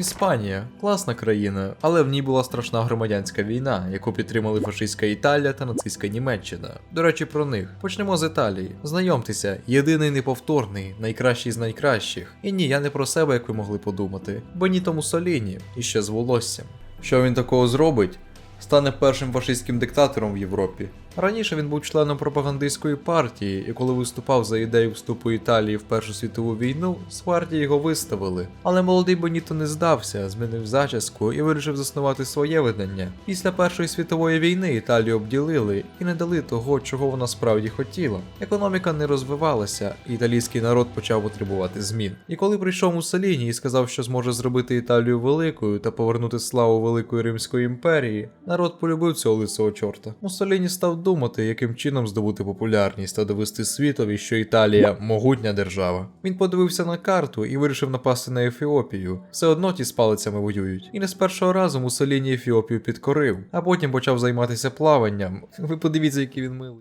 Іспанія класна країна, але в ній була страшна громадянська війна, яку підтримали фашистська Італія та нацистська Німеччина. До речі, про них почнемо з Італії. Знайомтеся, єдиний неповторний, найкращий з найкращих. І ні, я не про себе, як ви могли подумати. Беніто Муссоліні, і ще з волоссям. Що він такого зробить? Стане першим фашистським диктатором в Європі. Раніше він був членом пропагандистської партії, і коли виступав за ідею вступу Італії в Першу світову війну, з партії його виставили. Але молодий Беніто не здався, змінив зачіску і вирішив заснувати своє видання. Після Першої світової війни Італію обділили і не дали того, чого вона справді хотіла. Економіка не розвивалася, і італійський народ почав потребувати змін. І коли прийшов Муссоліні і сказав, що зможе зробити Італію великою та повернути славу Великої Римської імперії, народ полюбив цього лисого чорта. Муссоліні став думати, яким чином здобути популярність та довести світові, що Італія могутня держава. Він подивився на карту і вирішив напасти на Ефіопію. Все одно ті з палицями воюють. І не з першого разу Мусоліні Ефіопію підкорив, а потім почав займатися плаванням. Ви подивіться, який він милий.